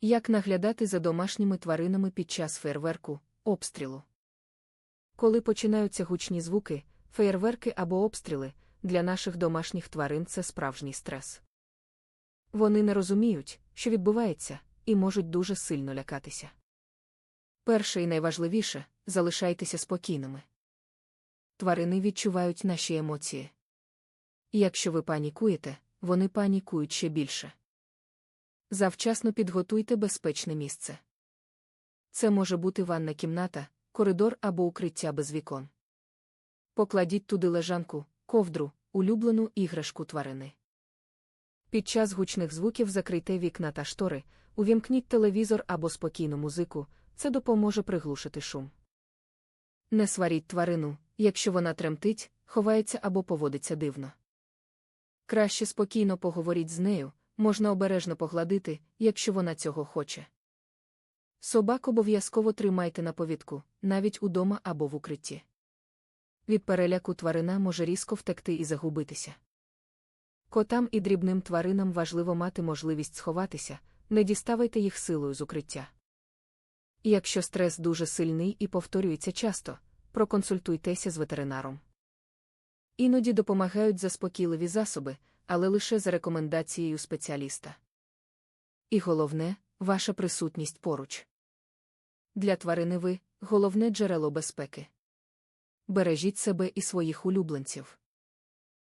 Як наглядати за домашніми тваринами під час фейерверку, обстрілу? Коли починаються гучні звуки, феєрверки або обстріли, для наших домашніх тварин це справжній стрес. Вони не розуміють, що відбувається, і можуть дуже сильно лякатися. Перше і найважливіше залишайтеся спокійними. Тварини відчувають наші емоції. Якщо ви панікуєте, вони панікують ще більше. Завчасно підготуйте безпечне місце. Це може бути ванна кімната, коридор або укриття без вікон. Покладіть туди лежанку, ковдру, улюблену іграшку тварини. Під час гучних звуків закрийте вікна та штори, увімкніть телевізор або спокійну музику, це допоможе приглушити шум. Не сваріть тварину, якщо вона тремтить, ховається або поводиться дивно. Краще спокійно поговоріть з нею, можна обережно погладити, якщо вона цього хоче. Собак обов'язково тримайте на повідку, навіть удома або в укритті. Від переляку тварина може різко втекти і загубитися. Котам і дрібним тваринам важливо мати можливість сховатися, не діставайте їх силою з укриття. Якщо стрес дуже сильний і повторюється часто, проконсультуйтеся з ветеринаром. Іноді допомагають заспокійливі засоби, але лише за рекомендацією спеціаліста. І головне ваша присутність поруч. Для тварини ви головне джерело безпеки. Бережіть себе і своїх улюбленців.